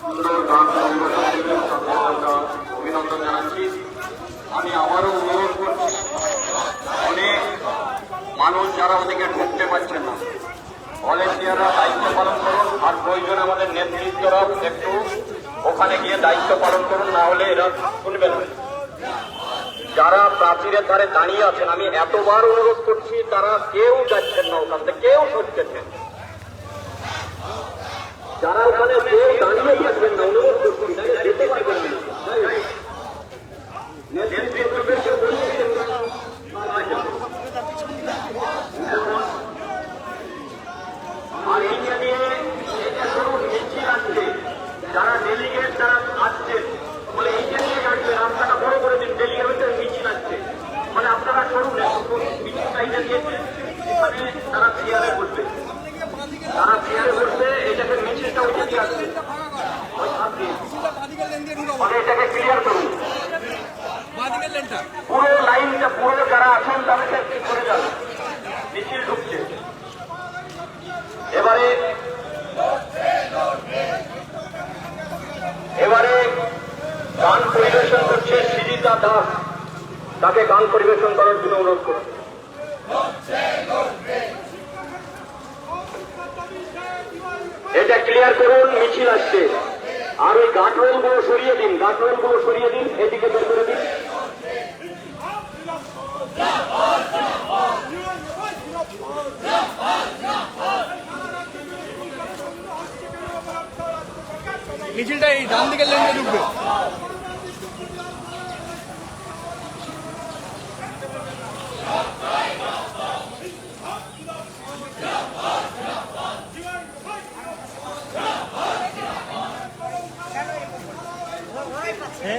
সুন্দর গান অভিনন্দন জানাচ্ছি আমি আবারও অনুরোধ করছি অনেক মানুষ যারা ওদিকে ঢুকতে পারছেন না ভলেন্টিয়াররা দায়িত্ব পালন করুন আর প্রয়োজন আমাদের নেতৃত্বরা একটু ওখানে গিয়ে দায়িত্ব পালন করুন না এরা শুনবে না যারা প্রাচীরের ধারে দাঁড়িয়ে আছেন, আমি এতবার অনুরোধ করছি, তারা কেউ যাচ্ছেন না ওখান থেকে, কেউ সরছেন ওখানে কেউ দাঁড়িয়ে থাকবেন না অনুরোধ করছি নাহলে যেতে পারবেন না নেতৃত্বকে বলিয়ে দিন। আর এইটা নিয়ে এটা ধরুন মিছিল আসছে যারা ডেলিগেট যারা আসছেন বলে এইটা নিয়ে আসবে রাস্তাটা বড় করে দিন ডেলিগেটের মিছিল আসছে। মানে আপনারা সরুন মিছিলটা এইটা দিয়েছে এখানে তারা চেয়ারে বসবে। তারা চেয়ারে বসবে, এটাকে মিছিলটা ওইটা দিয়ে আসবে। মানে ক্লিয়ার করুন। পুরো লাইনটা, পুরো যারা আছেন, তাদেরকে করে যাবে? মিছিল ঢুকছে। এবারে গান পরিবেশন করছে সৃজিতা দাস। তাকে গান পরিবেশন করার জন্য অনুরোধ করছি এটা ক্লিয়ার করুন, মিছিল আসছে। আর ওই গাঠরোলগুলো সরিয়ে দিন গাঠরোলগুলো সরিয়ে দিন, এদিকে বের করে দিন। মিছিলটা এই ডান দিকের লেনটা ঢুকবে। এই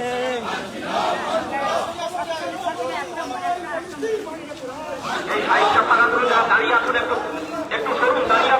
হাইটটা ফাঁকা দাঁড়িয়ে আসুন একটু একটু সরুন দাঁড়িয়ে